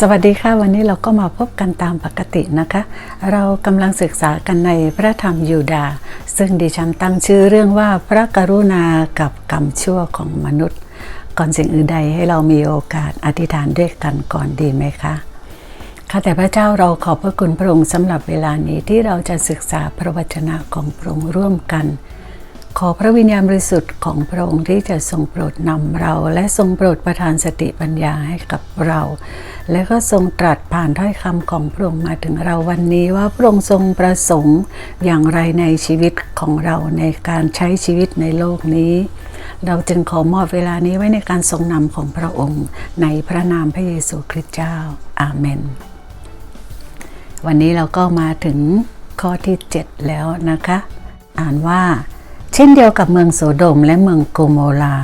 สวัสดีค่ะ วันนี้เราก็มาพบกันตามปกตินะคะ เรากำลังศึกษากันในพระธรรมยูดา ซึ่งดิฉันตั้งชื่อเรื่องว่าพระกรุณากับกรรมชั่วของมนุษย์ ก่อนสิ่งอื่นใดให้เรามีโอกาสอธิษฐานด้วยกันก่อนดีไหมคะข้าแต่พระเจ้าเราขอบพระคุณพระองค์สำหรับเวลานี้ที่เราจะศึกษาพระวจนะของพระองค์ร่วมกัน ขอพระวิญญาณบริสุทธิ์ของพระองค์ที่จะทรงโปรดนำเรา และทรงโปรดประทานสติปัญญาให้กับเรา และก็ทรงตรัสผ่านถ้อยคำของพระองค์มาถึงเราวันนี้ว่าพระองค์ทรงประสงค์อย่างไรในชีวิตของเราในการใช้ชีวิตในโลกนี้ เราจึงขอมอบเวลานี้ไว้ในการทรงนำของพระองค์ ในพระนามพระเยซูคริสต์เจ้า อาเมน วันนี้เราก็มาถึงข้อที่ 7 แล้วนะคะ อ่านว่า เช่นเดียวกับเมืองโสโดมและเมืองโกโมลา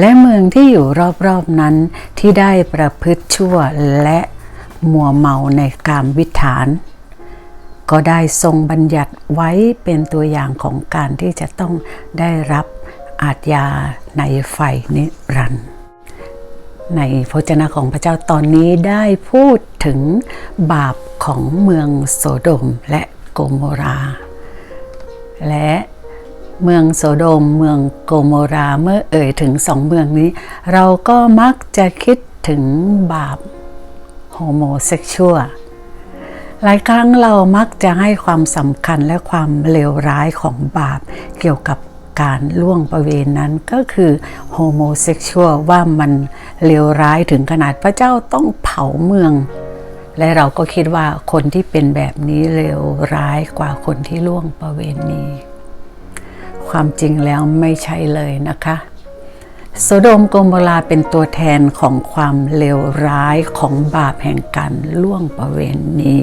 และเมืองที่อยู่รอบๆนั้นที่ได้ประพฤติชั่วและมัวเมาในกามวิถาน ก็ได้ทรงบัญญัติไว้เป็นตัวอย่างของการที่จะต้องได้รับอาทยาในไฟนิรันดร์ในพระเจนะของพระเจ้าตอนนี้ได้พูดถึงบาปของเมืองโสโดมและโกโมรา และ เมืองโสโดม เมืองโกโมราเมื่อเอ่ยถึงสองเมืองนี้ เราก็มักจะคิดถึงบาปโฮโมเซ็กชวลหลายครั้งเรามักจะให้ความสำคัญและความเลวร้ายของบาปเกี่ยวกับการล่วงประเวณนั้นก็คือโฮโมเซ็กชวลว่ามันเลวร้ายถึงขนาดพระเจ้าต้องเผาเมือง และเราก็คิดว่าคนที่เป็นแบบนี้เลวร้ายกว่าคนที่ล่วงประเวณี ความจริงแล้วไม่ใช่เลยนะคะโสโดมโกโมราเป็นตัวแทนของความเลวร้ายของบาปแห่งการล่วงประเวณี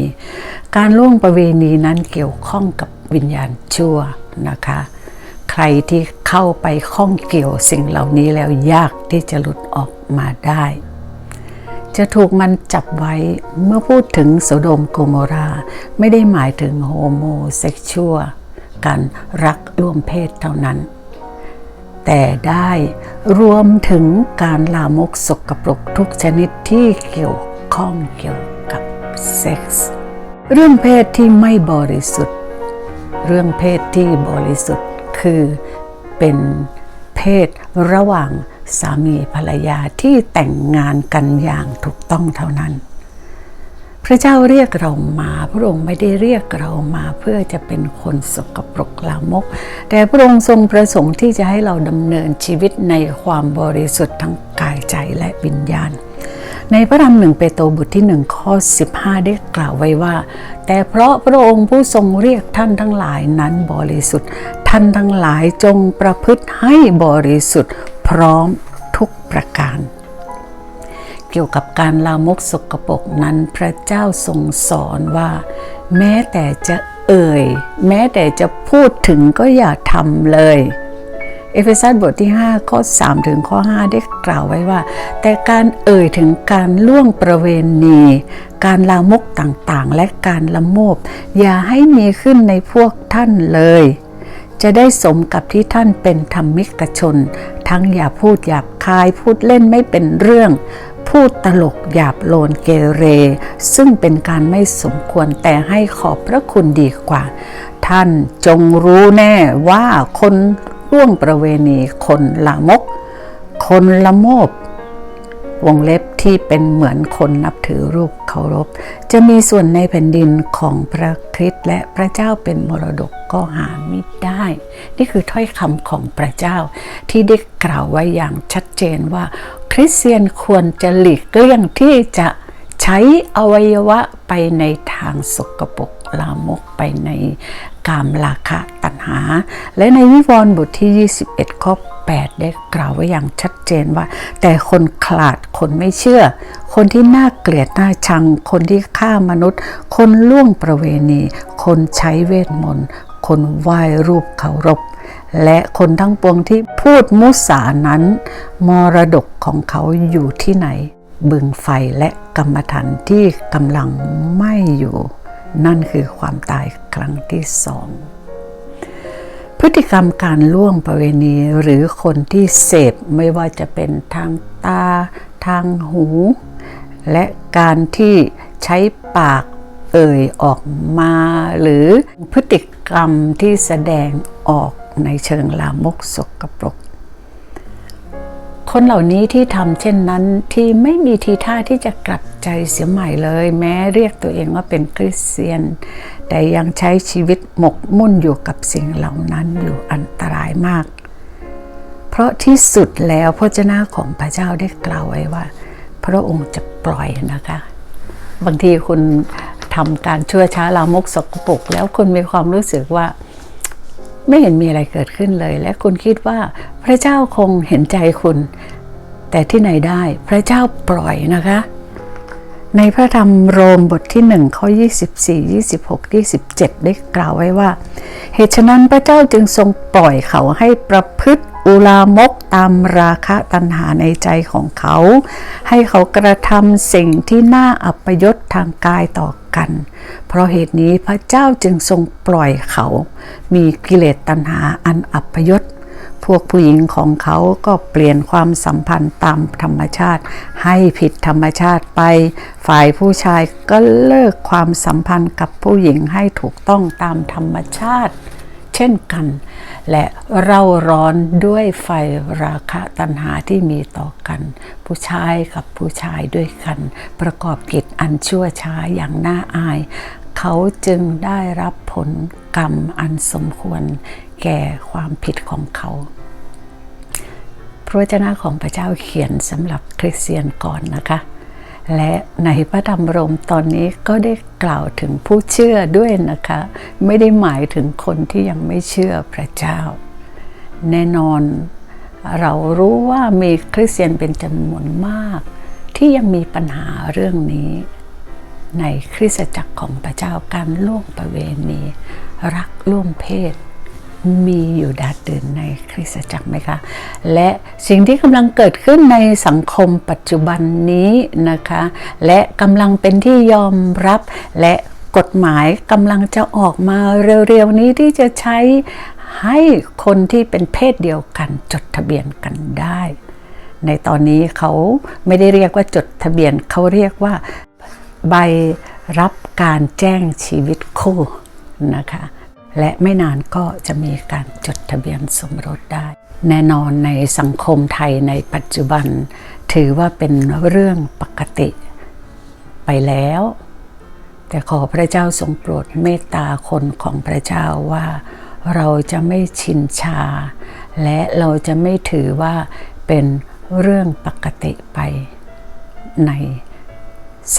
การล่วงประเวณีนั้นเกี่ยวข้องกับวิญญาณชั่วนะคะ ใครที่เข้าไปข้องเกี่ยวสิ่งเหล่านี้แล้วยากที่จะหลุดออกมาได้ จะถูกมันจับไว้เมื่อพูดถึงโสโดมโกโมราไม่ได้หมายถึงโฮโมเซ็กชวล การรักร่วมเพศเท่านั้น แต่ได้รวมถึงการลามกสกปรกทุกชนิดที่เกี่ยวข้องเกี่ยวกับเซ็กส์เรื่องเพศที่ไม่บริสุทธิ์ เรื่องเพศที่บริสุทธิ์คือเป็นเพศระหว่างสามีภรรยาที่แต่งงานกันอย่างถูกต้องเท่านั้น พระเจ้าเรียกเรามา พระองค์ไม่ได้เรียกเรามาเพื่อจะเป็นคนสกปรกลามก แต่พระองค์ทรงประสงค์ที่จะให้เราดำเนินชีวิตในความบริสุทธิ์ทั้งกายใจและวิญญาณ ในพระธรรมหนึ่งเปโตรบทที่หนึ่งข้อ 15 ได้กล่าวไว้ว่า แต่เพราะพระองค์ผู้ทรงเรียกท่านทั้งหลายนั้นบริสุทธิ์ ท่านทั้งหลายจงประพฤติให้บริสุทธิ์พร้อมทุกประการ เกี่ยวกับการลามกสกปรกนั้นพระเจ้าทรงสอนว่า แม้แต่จะเอ่ย แม้แต่จะพูดถึงก็อย่าทำเลย เอเฟซัสบทที่ 5 ข้อ 3 ถึงข้อ 5 ได้กล่าวไว้ว่า แต่การเอ่ยถึงการล่วงประเวณี การลามกต่างๆ และการละโมบ อย่าให้มีขึ้นในพวกท่านเลยจะได้สมกับที่ท่านเป็นธรรมิกชน ทั้งอย่าพูดหยาบคายพูดเล่นไม่เป็นเรื่อง พูดตลกหยาบโลนเกเร ซึ่งเป็นการไม่สมควรแต่ให้ขอบพระคุณดีกว่า ท่านจงรู้แน่ว่าคนล่วงประเวณีคนลามก คนละโมบวงเล็บที่เป็นเหมือนคนนับถือรูปเคารพ จะมีส่วนในแผ่นดินของพระคริสต์และพระเจ้าเป็นมรดกก็หาไม่ได้ นี่คือถ้อยคำของพระเจ้าที่ได้กล่าวไว้อย่างชัดเจนว่า คริสเตียนควรจะหลีกเลี่ยงที่จะใช้อวัยวะไปในทางสกปรกลามกไปในกามราคะตัณหา และในวิวรณ์บทที่ 21 ข้อ 8 ได้กล่าวไว้อย่างชัดเจนว่า แต่คนขลาดคนไม่เชื่อ คนที่น่าเกลียดน่าชัง คนที่ฆ่ามนุษย์ คนล่วงประเวณี คนใช้เวทมนต์ คนไหว้รูปเคารพ และคนทั้งปวงที่พูดมุสานั้น มรดกของเขาอยู่ที่ไหน บึงไฟและกรรมฐานที่กำลังไม่อยู่ นั่นคือความตายครั้งที่สอง พฤติกรรมการล่วงประเวณีหรือคนที่เสพไม่ว่าจะเป็นทางตา ทางหู และการที่ใช้ปากเอ่ยออกมา หรือพฤติกรรมที่แสดงออก ในเชิงลามกสกปรก คนเหล่านี้ที่ทำเช่นนั้นที่ไม่มีทีท่าที่จะกลับใจเสียใหม่เลย แม้เรียกตัวเองว่าเป็นคริสเตียน แต่ยังใช้ชีวิตหมกมุ่นอยู่กับสิ่งเหล่านั้นอยู่อันตรายมาก เพราะที่สุดแล้วพระเจ้าของพระเจ้าได้กล่าวไว้ว่า พระองค์จะปล่อยนะคะ บางทีคุณทำการชั่วช้าลามกสกปรกแล้วคุณมีความรู้สึกว่า ไม่เห็นมีอะไรเกิดขึ้นเลย และคุณคิดว่าพระเจ้าคงเห็นใจคุณ แต่ที่ไหนได้พระเจ้าปล่อยนะคะ ในพระธรรมโรมบทที่1ข้อ 24 26 27 ได้กล่าวไว้ว่า เหตุฉะนั้นพระเจ้าจึงทรงปล่อยเขาให้ประพฤติอุลามกตามราคะตัณหาในใจของเขา ให้เขากระทำสิ่งที่น่าอัปยศทางกายต่อกัน เพราะเหตุนี้พระเจ้าจึงทรงปล่อยเขา มีกิเลสตัณหาอันอัปยศ พวกผู้หญิงของเขาก็เปลี่ยนความสัมพันธ์ตามธรรมชาติ ให้ผิดธรรมชาติไป ฝ่ายผู้ชายก็เลิกความสัมพันธ์กับผู้หญิงให้ถูกต้องตามธรรมชาติ เช่นกัน และเร่าร้อนด้วยไฟราคะตัณหาที่มีต่อกัน ผู้ชายกับผู้ชายด้วยกัน ประกอบกิจอันชั่วช้าอย่างน่าอาย เขาจึงได้รับผลกรรมอันสมควรแก่ความผิดของเขา พระวจนะของพระเจ้าเขียนสำหรับคริสเตียนก่อนนะคะ และในพระธรรมโรมตอนนี้ก็ได้กล่าวถึงผู้เชื่อด้วยนะคะ ไม่ได้หมายถึงคนที่ยังไม่เชื่อพระเจ้า แน่นอนเรารู้ว่ามีคริสเตียนเป็นจำนวนมาก ที่ยังมีปัญหาเรื่องนี้ ในคริสตจักรของพระเจ้าการล่วงประเวณี รักล่วงเพศ มีอยู่ดาดดื่นในคริสตจักรไหมคะ และสิ่งที่กำลังเกิดขึ้นในสังคมปัจจุบันนี้นะคะ และกำลังเป็นที่ยอมรับและกฎหมายกำลังจะออกมาเร็วๆนี้ที่จะใช้ให้คนที่เป็นเพศเดียวกันจดทะเบียนกันได้ ในตอนนี้เขาไม่ได้เรียกว่าจดทะเบียนเขาเรียกว่า ใบรับการแจ้งชีวิตคู่นะคะ และไม่นานก็จะมีการจดทะเบียนสมรสได้ แน่นอนในสังคมไทยในปัจจุบัน ถือว่าเป็นเรื่องปกติไปแล้ว แต่ขอพระเจ้าทรงโปรดเมตตาคนของพระเจ้าว่าเราจะไม่ชินชา และเราจะไม่ถือว่าเป็นเรื่องปกติไปใน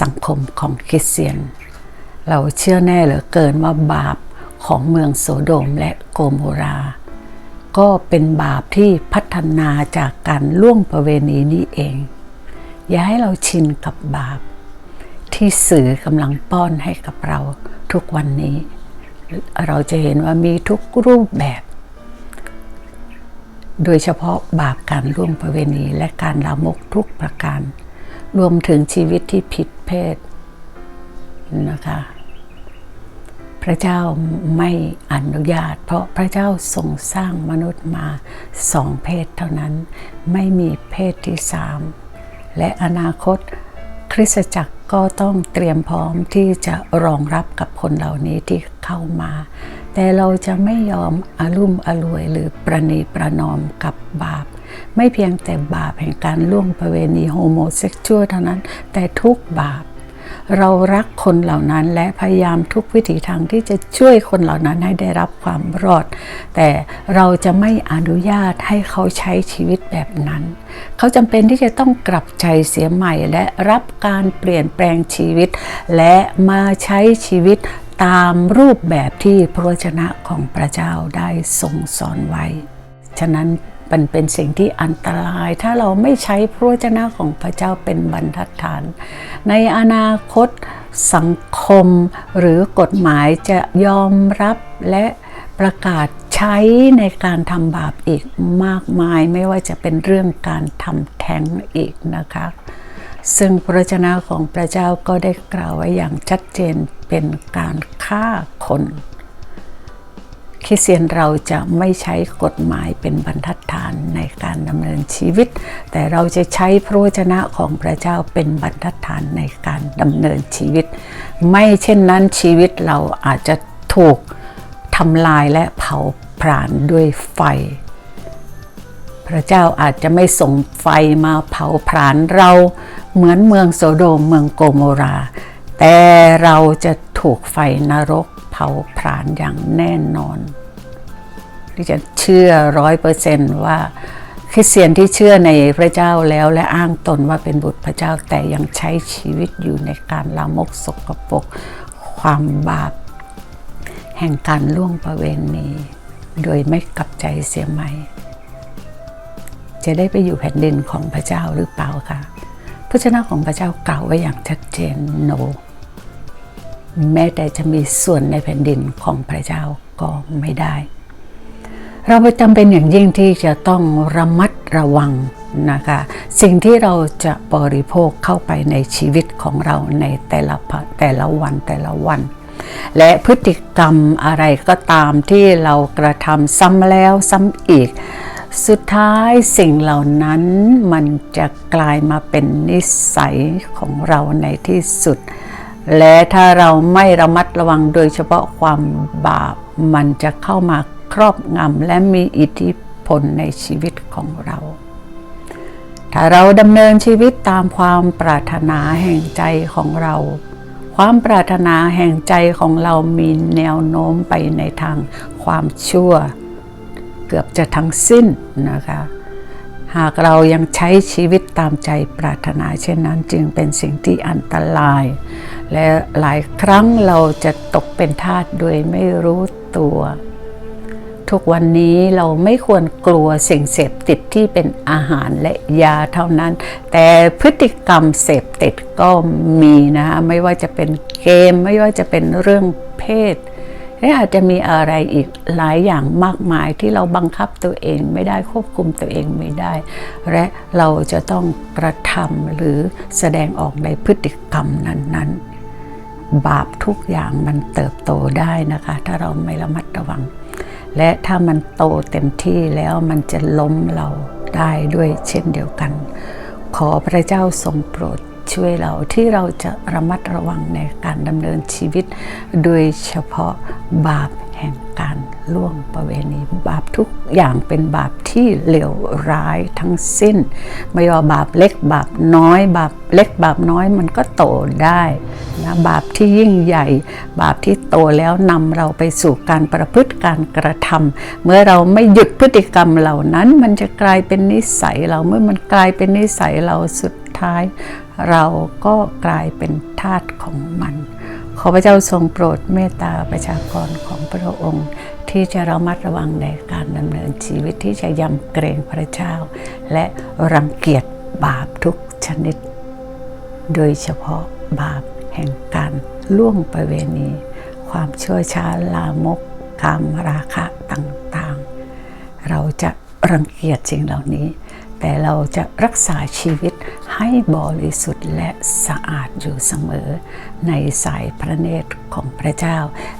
สังคมของคริสเตียน เราเชื่อแน่เหลือเกินว่าบาปของเมืองโสโดมและโกโมรา ก็เป็นบาปที่พัฒนาจากการล่วงประเวณีนี้เอง อย่าให้เราชินกับบาป ที่สื่อกำลังป้อนให้กับเราทุกวันนี้ เราจะเห็นว่ามีทุกรูปแบบ โดยเฉพาะบาปการล่วงประเวณีและการลามกทุกประการ รวมถึงชีวิตที่ผิดเพศนะคะ พระเจ้าไม่อนุญาต เพราะพระเจ้าทรงสร้างมนุษย์มาสองเพศเท่านั้น ไม่มีเพศที่สามและอนาคตคริสตจักรก็ต้องเตรียมพร้อมที่จะรองรับกับคนเหล่านี้ที่เข้ามา แต่เราจะไม่ยอมอารุ่มอรวยหรือประนีประนอมกับบาป ไม่เพียงแต่บาปแห่งการล่วงประเวณีโฮโมเซ็กชวลเท่านั้น แต่ทุกบาป เรารักคนเหล่านั้นและพยายามทุกวิถีทางที่จะช่วยคนเหล่านั้นให้ได้รับความรอด แต่เราจะไม่อนุญาตให้เขาใช้ชีวิตแบบนั้น เขาจำเป็นที่จะต้องกลับใจเสียใหม่และรับการเปลี่ยนแปลงชีวิต และมาใช้ชีวิตตามรูปแบบที่พระวจนะของพระเจ้าได้ทรงสอนไว้ ฉะนั้น มันเป็นสิ่งที่อันตราย ถ้าเราไม่ใช้พระวจนะของพระเจ้าเป็นบรรทัดฐาน ในอนาคตสังคมหรือกฎหมายจะยอมรับและประกาศใช้ในการทำบาปอีกมากมายไม่ว่าจะเป็นเรื่องการทำแท้งอีกนะคะ ซึ่งพระวจนะของพระเจ้าก็ได้กล่าวไว้อย่างชัดเจนเป็นการฆ่าคน คริสเตียนเราจะไม่ใช้กฎหมายเป็นบรรทัดฐานในการดำเนินชีวิต แต่เราจะใช้พระวจนะของพระเจ้าเป็นบรรทัดฐานในการดำเนินชีวิต ไม่เช่นนั้นชีวิตเราอาจจะถูกทำลายและเผาผลาญด้วยไฟ พระเจ้าอาจจะไม่ส่งไฟมาเผาผลาญเราเหมือนเมืองโสโดมเมืองโกโมรา แต่เราจะถูกไฟนรก เผาผลาญอย่างแน่นอนที่จะเชื่อร้อยเปอร์เซนต์ว่าคริสเตียนที่เชื่อในพระเจ้าแล้วและอ้างตนว่าเป็นบุตรพระเจ้าแต่ยังใช้ชีวิตอยู่ในการลามกสกปรกความบาป แห่งการล่วงประเวณีโดยไม่กลับใจเสียใหม่ จะได้ไปอยู่แผ่นดินของพระเจ้าหรือเปล่าคะพระชนะของพระเจ้ากล่าวไว้อย่างชัดเจน no แม้แต่จะมีส่วนในแผ่นดินของพระเจ้าก็ไม่ได้ เราจำเป็นอย่างยิ่งที่จะต้องระมัดระวังนะคะ สิ่งที่เราจะบริโภคเข้าไปในชีวิตของเราในแต่ละแต่ละวันแต่ละวัน และพฤติกรรมอะไรก็ตามที่เรากระทำซ้ำแล้วซ้ำอีกสุดท้ายสิ่งเหล่านั้นมันจะกลายมาเป็นนิสัยของเราในที่สุด และถ้าเราไม่ระมัดระวังโดยเฉพาะความบาป มันจะเข้ามาครอบงำและมีอิทธิพลในชีวิตของเรา ถ้าเราดำเนินชีวิตตามความปรารถนาแห่งใจของเรา ความปรารถนาแห่งใจของเรามีแนวโน้มไปในทางความชั่ว เกือบจะทั้งสิ้นนะคะ หากเรายังใช้ชีวิตตามใจปรารถนาเช่นนั้นจึงเป็นสิ่งที่อันตราย และหลายครั้งเราจะตกเป็นทาสโดยไม่รู้ตัว ทุกวันนี้เราไม่ควรกลัวสิ่งเสพติดที่เป็นอาหารและยาเท่านั้น แต่พฤติกรรมเสพติดก็มีนะ ไม่ว่าจะเป็นเกม ไม่ว่าจะเป็นเรื่องเพศ และอาจจะมีอะไรอีกหลายอย่างมากมายที่เราบังคับตัวเองไม่ได้ควบคุมตัวเองไม่ได้ และเราจะต้องกระทำหรือแสดงออกในพฤติกรรมนั้น ๆ บาปทุกอย่างมันเติบโตได้นะคะ ถ้าเราไม่ระมัดระวัง และถ้ามันโตเต็มที่แล้วมันจะล้มเราได้ด้วยเช่นเดียวกัน ขอพระเจ้าทรงโปรด ช่วยเราที่เราจะระมัดระวังในการดำเนินชีวิต โดยเฉพาะบาปแห่งการล่วงประเวณีบาปทุกอย่างเป็นบาปที่เลวร้ายทั้งสิ้น ไม่ว่าบาปเล็กบาปน้อยบาปเล็กบาปน้อยมันก็โตได้นะบาปที่ยิ่งใหญ่ บาปที่โตแล้วนำเราไปสู่การประพฤติการกระทำเมื่อเราไม่หยุดพฤติกรรมเหล่านั้น มันจะกลายเป็นนิสัยเราเมื่อมันกลายเป็นนิสัยเราสุดท้าย เราก็กลายเป็นทาสของมัน ขอพระเจ้าทรงโปรดเมตตาประชากรของพระองค์ ที่จะระมัดระวังในการดำเนินชีวิตที่จะยำเกรงพระเจ้า และรังเกียจบาปทุกชนิด โดยเฉพาะบาปแห่งการล่วงประเวณี ความชั่วช้าลามกกามราคะต่างๆ เราจะรังเกียจสิ่งเหล่านี้ แต่เราจะรักษาชีวิตให้บริสุทธิ์และสะอาดอยู่เสมอ ในสายพระเนตรของพระเจ้า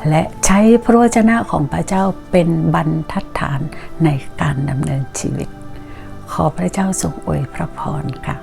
และใช้พระวจนะของพระเจ้าเป็นบรรทัดฐานในการดำเนินชีวิต ขอพระเจ้าทรงอวยพระพรค่ะ